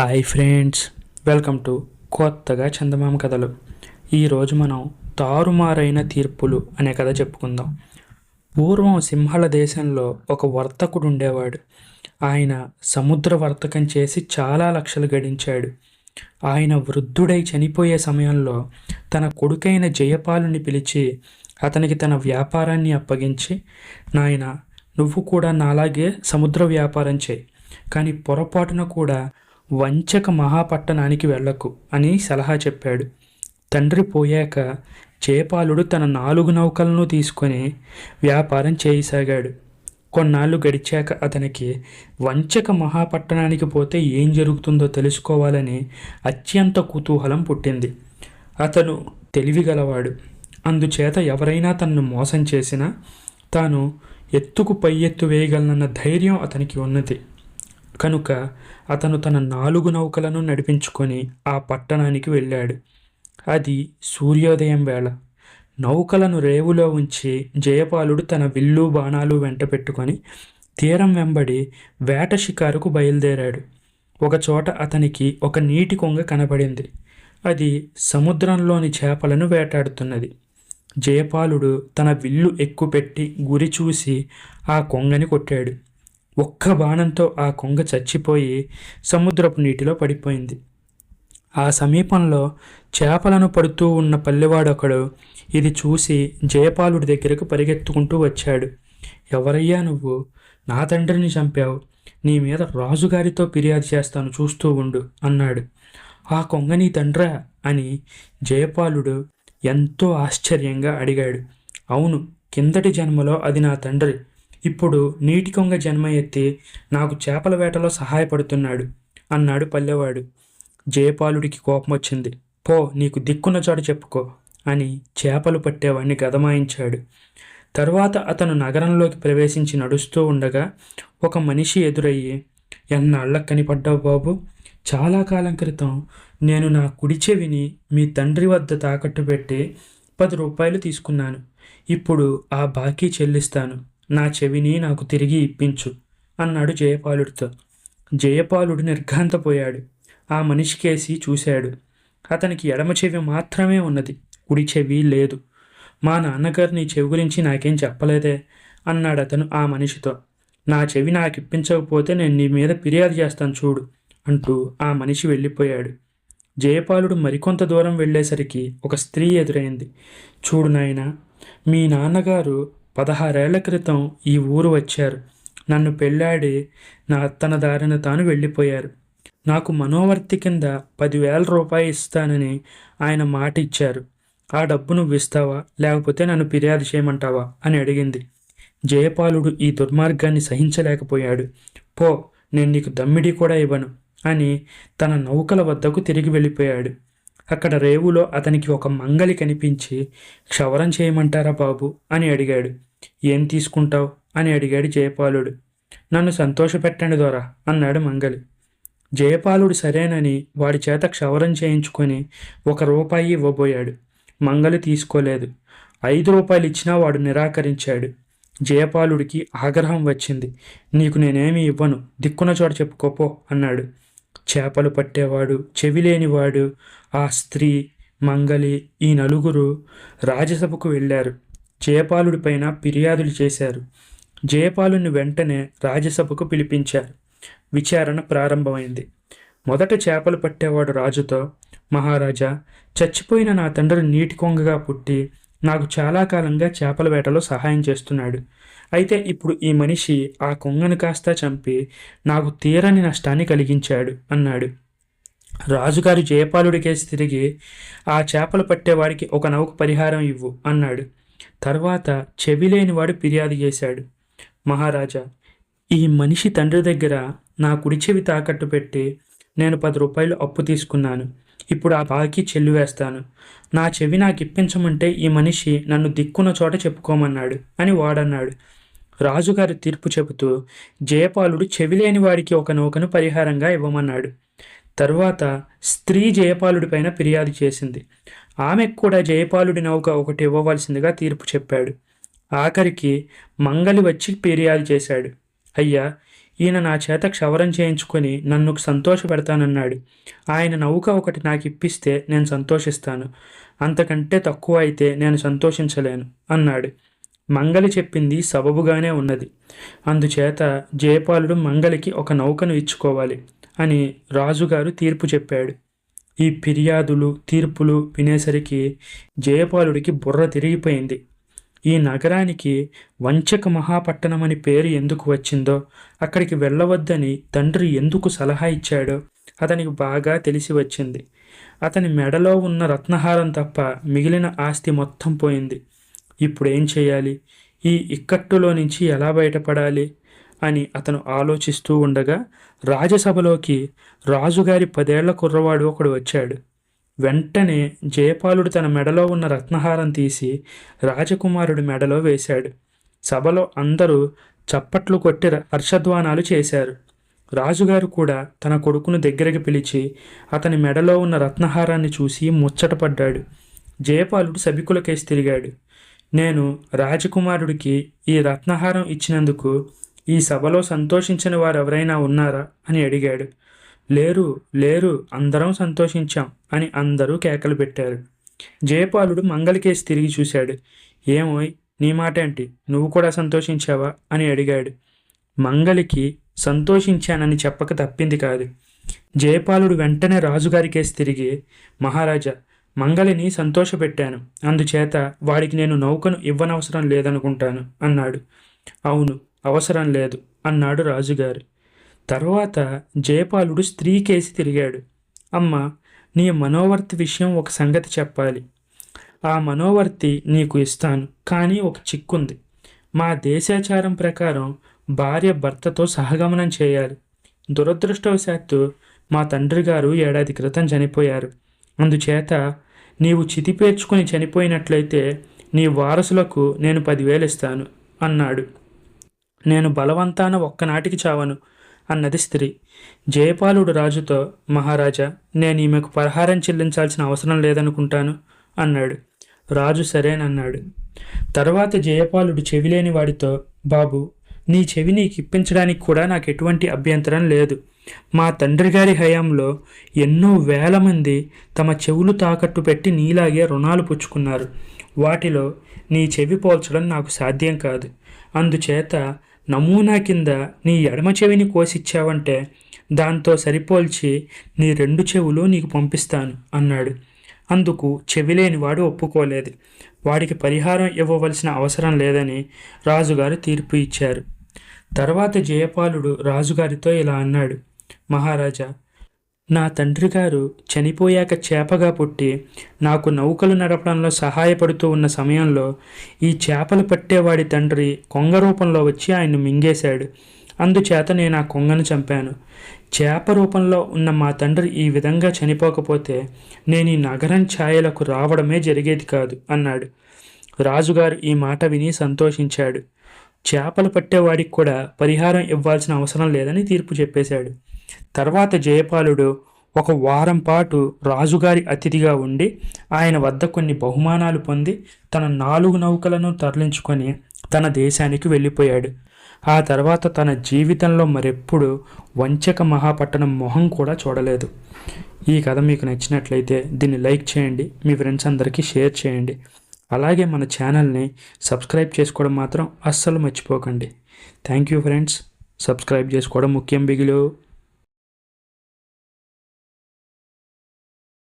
Hi friends welcome to కొత్తగా చందమామ కథలు. ఈరోజు మనం తారుమారైన తీర్పులు అనే కథ చెప్పుకుందాం. పూర్వం సింహళ దేశంలో ఒక వర్తకుడు ఉండేవాడు. ఆయన సముద్ర వర్తకం చేసి చాలా లక్షలు గడించాడు. ఆయన వృద్ధుడై చనిపోయే సమయంలో తన కొడుకైన జయపాలుని పిలిచి అతనికి తన వ్యాపారాన్ని అప్పగించి నాయన నువ్వు కూడా నాలాగే సముద్ర వ్యాపారం చేయి. కానీ పొరపాటున కూడా వంచక మహాపట్టణానికి వెళ్ళకు అని సలహా చెప్పాడు. తండ్రి పోయాక చేపాలుడు తన నాలుగు నౌకలను తీసుకొని వ్యాపారం చేయసాగాడు. కొన్నాళ్ళు గడిచాక అతనికి వంచక మహాపట్టణానికి పోతే ఏం జరుగుతుందో తెలుసుకోవాలని అత్యంత కుతూహలం పుట్టింది. అతను తెలివిగలవాడు. అందుచేత ఎవరైనా తనను మోసం చేసినా తాను ఎత్తుకు పై ఎత్తు వేయగలనన్న ధైర్యం అతనికి ఉన్నది. కనుక అతను తన నాలుగు నౌకలను నడిపించుకొని ఆ పట్టణానికి వెళ్ళాడు. అది సూర్యోదయం వేళ. నౌకలను రేవులో ఉంచి జయపాలుడు తన విల్లు బాణాలు వెంట పెట్టుకొని తీరం వెంబడి వేట షికారుకు బయలుదేరాడు. ఒకచోట అతనికి ఒక నీటి కొంగ కనబడింది. అది సముద్రంలోని చేపలను వేటాడుతున్నది. జయపాలుడు తన విల్లు ఎక్కుపెట్టి గురి చూసి ఆ కొంగని కొట్టాడు. ఒక్క బాణంతో ఆ కొంగ చచ్చిపోయి సముద్రపు నీటిలో పడిపోయింది. ఆ సమీపంలో చేపలను పడుతూ ఉన్న పల్లెవాడొకడు ఇది చూసి జయపాలుడి దగ్గరకు పరిగెత్తుకుంటూ వచ్చాడు. ఎవరయ్యా నువ్వు? నా తండ్రిని చంపావు. నీ మీద రాజుగారితో ఫిర్యాదు చేస్తాను చూస్తూ ఉండు అన్నాడు. ఆ కొంగ నీ తండ్రా అని జయపాలుడు ఎంతో ఆశ్చర్యంగా అడిగాడు. అవును కిందటి జన్మలో అది నా తండ్రి. ఇప్పుడు నీటి కొంగ జన్మ ఎత్తి నాకు చేపల వేటలో సహాయపడుతున్నాడు అన్నాడు పల్లెవాడు. జయపాలుడికి కోపం వచ్చింది పో నీకు దిక్కున్న చోట చెప్పుకో అని చేపలు పట్టేవాడిని గదమాయించాడు. తరువాత అతను నగరంలోకి ప్రవేశించి నడుస్తూ ఉండగా ఒక మనిషి ఎదురయ్యి ఎన్నాళ్ళకు కనిపడ్డావు బాబు? చాలా కాలం క్రితం నేను నా కుడి చెవిని మీ తండ్రి వద్ద తాకట్టు పెట్టి పది రూపాయలు తీసుకున్నాను. ఇప్పుడు ఆ బాకీ చెల్లిస్తాను. నా చెవిని నాకు తిరిగి ఇప్పించు అన్నాడు జయపాలుడితో. జయపాలుడు నిర్ఘాంతపోయాడు. ఆ మనిషికేసి చూశాడు. అతనికి ఎడమ చెవి మాత్రమే ఉన్నది. కుడి చెవి లేదు. మా నాన్నగారు నీ చెవి గురించి నాకేం చెప్పలేదే అన్నాడు అతను ఆ మనిషితో. నా చెవి నాకు ఇప్పించకపోతే నేను నీ మీద ఫిర్యాదు చేస్తాను చూడు అంటూ ఆ మనిషి వెళ్ళిపోయాడు. జయపాలుడు మరికొంత దూరం వెళ్ళేసరికి ఒక స్త్రీ ఎదురైంది. చూడు నాయనా మీ నాన్నగారు పదహారేళ్ళ క్రితం ఈ ఊరు వచ్చారు. నన్ను పెళ్ళాడి నా తన దారిన తాను వెళ్ళిపోయారు. నాకు మనోవర్తి కింద పదివేల రూపాయలు ఇస్తానని ఆయన మాట ఇచ్చారు ఆ డబ్బు నువ్వు ఇస్తావా? లేకపోతే నన్ను ఫిర్యాదు చేయమంటావా? అని అడిగింది. జయపాలుడు ఈ దుర్మార్గాన్ని సహించలేకపోయాడు. పో నేను నీకు దమ్మిడి కూడా ఇవ్వను అని తన నౌకల వద్దకు తిరిగి వెళ్ళిపోయాడు. అక్కడ రేవులో అతనికి ఒక మంగలి కనిపించి క్షవరం చేయమంటారా బాబు? అని అడిగాడు. ఏం తీసుకుంటావు? అని అడిగాడు జయపాలుడు. నన్ను సంతోషపెట్టండి దొరా అన్నాడు మంగలి. జయపాలుడు సరేనని వాడి చేత క్షవరం చేయించుకొని ఒక రూపాయి ఇవ్వబోయాడు. మంగలి తీసుకోలేదు. ఐదు రూపాయలు ఇచ్చినా వాడు నిరాకరించాడు. జయపాలుడికి ఆగ్రహం వచ్చింది. నీకు నేనేమి ఇవ్వను. దిక్కున చోట చెప్పుకోపో అన్నాడు. చేపలు పట్టేవాడు చెవిలేనివాడు. ఆ స్త్రీ మంగలి ఈ నలుగురు రాజసభకు వెళ్ళారు. జయపాలుడిపైన ఫిర్యాదులు చేశారు. జయపాలుని వెంటనే రాజ్యసభకు పిలిపించారు. విచారణ ప్రారంభమైంది. మొదట చేపలు పట్టేవాడు రాజుతో మహారాజా చచ్చిపోయిన నా తండ్రి నీటి కొంగగా పుట్టి నాకు చాలా కాలంగా చేపల వేటలో సహాయం చేస్తున్నాడు. అయితే ఇప్పుడు ఈ మనిషి ఆ కొంగను కాస్త చంపి నాకు తీరని నష్టాన్ని కలిగించాడు అన్నాడు. రాజుగారు జయపాలుడికేసి తిరిగి ఆ చేపలు పట్టేవాడికి ఒక నౌక పరిహారం ఇవ్వు అన్నాడు. తర్వాత చెవిలేనివాడు ఫిర్యాదు చేశాడు. మహారాజా ఈ మనిషి తండ్రి దగ్గర నా కుడి చెవి తాకట్టు పెట్టి నేను పది రూపాయలు అప్పు తీసుకున్నాను. ఇప్పుడు ఆ బాకీ చెల్లివేస్తాను నా చెవి నాకు ఇప్పించమంటే ఈ మనిషి నన్ను దిక్కున్న చోట చెప్పుకోమన్నాడు అని వాడన్నాడు. రాజుగారి తీర్పు చెబుతూ జయపాలుడు చెవిలేని వాడికి ఒక నౌకను పరిహారంగా ఇవ్వమన్నాడు. తరువాత స్త్రీ జయపాలుడిపైన ఫిర్యాదు చేసింది. ఆమెకు కూడా జయపాలుడి నౌక ఒకటి ఇవ్వవలసిందిగా తీర్పు చెప్పాడు. ఆఖరికి మంగలి వచ్చి ఫిర్యాదు చేశాడు. అయ్యా ఈయన నా చేత క్షవరం చేయించుకొని నన్ను సంతోషపెడతానన్నాడు. ఆయన నౌక ఒకటి నాకు ఇప్పిస్తే నేను సంతోషిస్తాను. అంతకంటే తక్కువ అయితే నేను సంతోషించలేను అన్నాడు. మంగలి చెప్పింది సబబుగానే ఉన్నది. అందుచేత జయపాలుడు మంగలికి ఒక నౌకను ఇచ్చుకోవాలి అని రాజుగారు తీర్పు చెప్పాడు. ఈ ఫిర్యాదులు తీర్పులు వినేసరికి జయపాలుడికి బుర్ర తిరిగిపోయింది. ఈ నగరానికి వంచక మహాపట్టణం అని పేరు ఎందుకు వచ్చిందో అక్కడికి వెళ్ళవద్దని తండ్రి ఎందుకు సలహా ఇచ్చాడో అతనికి బాగా తెలిసి వచ్చింది. అతని మెడలో ఉన్న రత్నహారం తప్ప మిగిలిన ఆస్తి మొత్తం పోయింది. ఇప్పుడు ఏం చేయాలి? ఈ ఇక్కట్టులో నుంచి ఎలా బయటపడాలి? అని అతను ఆలోచిస్తూ ఉండగా రాజసభలోకి రాజుగారి పదేళ్ళ కుర్రవాడు ఒకడు వచ్చాడు. వెంటనే జయపాలుడు తన మెడలో ఉన్న రత్నహారం తీసి రాజకుమారుడి మెడలో వేశాడు. సభలో అందరూ చప్పట్లు కొట్టి హర్షధ్వానాలు చేశారు. రాజుగారు కూడా తన కొడుకును దగ్గరికి పిలిచి అతని మెడలో ఉన్న రత్నహారాన్ని చూసి ముచ్చటపడ్డాడు. జయపాలుడు సభికులకేసి తిరిగాడు. నేను రాజకుమారుడికి ఈ రత్నహారం ఇచ్చినందుకు ఈ సభలో సంతోషించిన వారు ఎవరైనా ఉన్నారా? అని అడిగాడు. లేరు లేరు అందరం సంతోషించాం అని అందరూ కేకలు పెట్టారు. జయపాలుడు మంగళకేసి తిరిగి చూశాడు. ఏమోయ్ నీ మాట ఏంటి నువ్వు కూడా సంతోషించావా? అని అడిగాడు. మంగలికి సంతోషించానని చెప్పక తప్పింది కాదు. జయపాలుడు వెంటనే రాజుగారికేసి తిరిగి మహారాజా మంగలిని సంతోషపెట్టాను. అందుచేత వాడికి నేను నౌకను ఇవ్వనవసరం లేదనుకుంటాను అన్నాడు. అవును అవసరం లేదు అన్నాడు రాజుగారు. తర్వాత జయపాలుడు స్త్రీకేసి తిరిగాడు. అమ్మ నీ మనోవర్తి విషయం ఒక సంగతి చెప్పాలి. ఆ మనోవర్తి నీకు ఇస్తాను కానీ ఒక చిక్కుంది. మా దేశాచారం ప్రకారం భార్య భర్తతో సహగమనం చేయాలి. దురదృష్టవశాత్తు మా తండ్రి గారు ఏడాది క్రితం చనిపోయారు. అందుచేత నీవు చితిపేర్చుకుని చనిపోయినట్లయితే నీ వారసులకు నేను పదివేలు ఇస్తాను అన్నాడు. నేను బలవంతాన ఒక్కనాటికి చావను అన్నది స్త్రీ. జయపాలుడు రాజుతో మహారాజా నేను ఈమెకు పరిహారం చెల్లించాల్సిన అవసరం లేదనుకుంటాను అన్నాడు. రాజు సరేనన్నాడు. తర్వాత జయపాలుడు చెవిలేని వాడితో బాబు నీ చెవి నీకు ఇప్పించడానికి కూడా నాకు ఎటువంటి అభ్యంతరం లేదు. మా తండ్రి గారి హయాంలో ఎన్నో వేల మంది తమ చెవులు తాకట్టు పెట్టి నీలాగే రుణాలు పుచ్చుకున్నారు. వాటిలో నీ చెవి పోల్చడం నాకు సాధ్యం కాదు. అందుచేత నమూనా కింద నీ ఎడమ చెవిని కోసిచ్చావంటే దాంతో సరిపోల్చి నీ రెండు చెవులు నీకు పంపిస్తాను అన్నాడు. అందుకు చెవిలేనివాడు ఒప్పుకోలేదు. వాడికి పరిహారం ఇవ్వవలసిన అవసరం లేదని రాజుగారు తీర్పు ఇచ్చారు. తర్వాత జయపాలుడు రాజుగారితో ఇలా అన్నాడు. మహారాజా నా తండ్రి గారు చనిపోయాక చేపగా పుట్టి నాకు నౌకలు నడపడంలో సహాయపడుతూ ఉన్న సమయంలో ఈ చేపలు పట్టేవాడి తండ్రి కొంగ రూపంలో వచ్చి ఆయన్ను మింగేశాడు. అందుచేత నేను ఆ కొంగను చంపాను. చేప రూపంలో ఉన్న మా తండ్రి ఈ విధంగా చనిపోకపోతే నేను ఈ నగరం ఛాయలకు రావడమే జరిగేది కాదు అన్నాడు. రాజుగారు ఈ మాట విని సంతోషించాడు. చేపలు పట్టేవాడికి కూడా పరిహారం ఇవ్వాల్సిన అవసరం లేదని తీర్పు చెప్పేశాడు. తర్వాత జయపాలుడు ఒక వారం పాటు రాజుగారి అతిథిగా ఉండి ఆయన వద్ద కొన్ని బహుమానాలు పొంది తన నాలుగు నౌకలను తరలించుకొని తన దేశానికి వెళ్ళిపోయాడు. ఆ తర్వాత తన జీవితంలో మరెప్పుడు వంచక మహాపట్టణం మొహం కూడా చూడలేదు. ఈ కథ మీకు నచ్చినట్లయితే దీన్ని లైక్ చేయండి మీ ఫ్రెండ్స్ అందరికీ షేర్ చేయండి. అలాగే మన ఛానల్ని సబ్స్క్రైబ్ చేసుకోవడం మాత్రం అస్సలు మర్చిపోకండి. Thank you friends. సబ్స్క్రైబ్ చేసుకోవడం ముఖ్యం బిగులు.